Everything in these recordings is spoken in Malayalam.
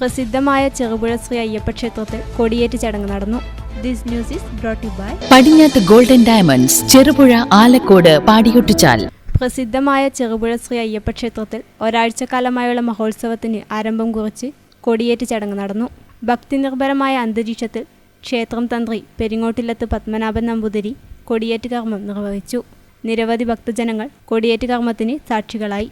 പ്രസിദ്ധമായ ചെറുപുഴ ശ്രീ അയ്യപ്പ ക്ഷേത്രത്തിൽ കൊടിയേറ്റ് ചടങ്ങ് നടന്നു. This news is brought by Padinjath golden diamonds Cherupuzha Alakode Padiyottichal. പ്രസിദ്ധമായ ചെറുപുഴ ശ്രീ അയ്യപ്പ ക്ഷേത്രത്തിൽ ഒരാഴ്ചക്കാലമായുള്ള മഹോത്സവത്തിന് ആരംഭം കുറിച്ച് കൊടിയേറ്റ് ചടങ്ങ് നടന്നു. ഭക്തിനിർഭരമായ അന്തരീക്ഷത്തിൽ ക്ഷേത്രം തന്ത്രി പെരിങ്ങോട്ടില്ലത്ത് പത്മനാഭൻ നമ്പൂതിരി കൊടിയേറ്റ് കർമ്മം നിർവഹിച്ചു. നിരവധി ഭക്തജനങ്ങൾ കൊടിയേറ്റ് കർമ്മത്തിന് സാക്ഷികളായി.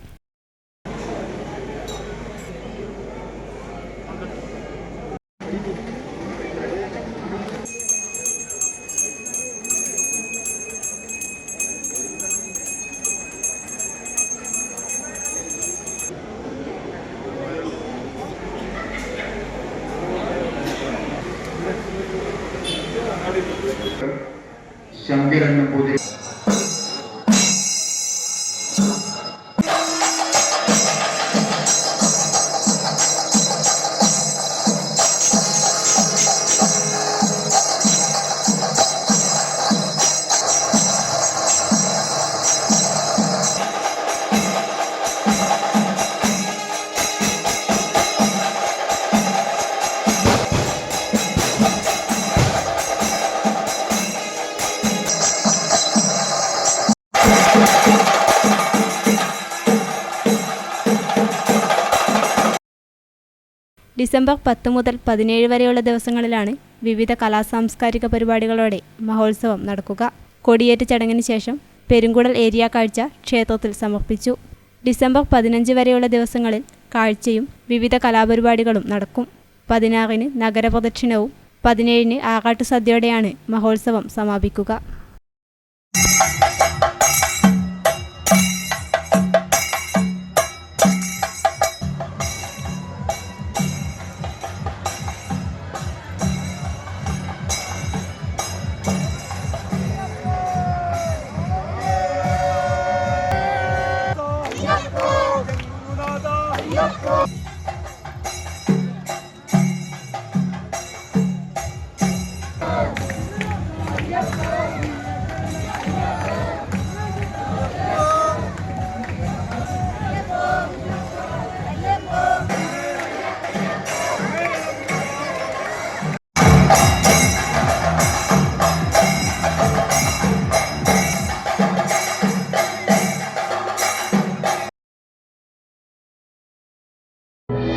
ശങ്കരൻ നമ്പൂതിരി ഡിസംബർ പത്ത് മുതൽ പതിനേഴ് വരെയുള്ള ദിവസങ്ങളിലാണ് വിവിധ കലാ സാംസ്കാരിക പരിപാടികളോടെ മഹോത്സവം നടക്കുക. കൊടിയേറ്റ് ചടങ്ങിന് ശേഷം പെരുങ്കുടൽ ഏരിയ കാഴ്ച ക്ഷേത്രത്തിൽ സമർപ്പിച്ചു. ഡിസംബർ പതിനഞ്ച് വരെയുള്ള ദിവസങ്ങളിൽ കാഴ്ചയും വിവിധ കലാപരിപാടികളും നടക്കും. പതിനാറിന് നഗരപ്രദക്ഷിണവും പതിനേഴിന് ആകാട്ടു സദ്യയോടെയാണ് മഹോത്സവം സമാപിക്കുക.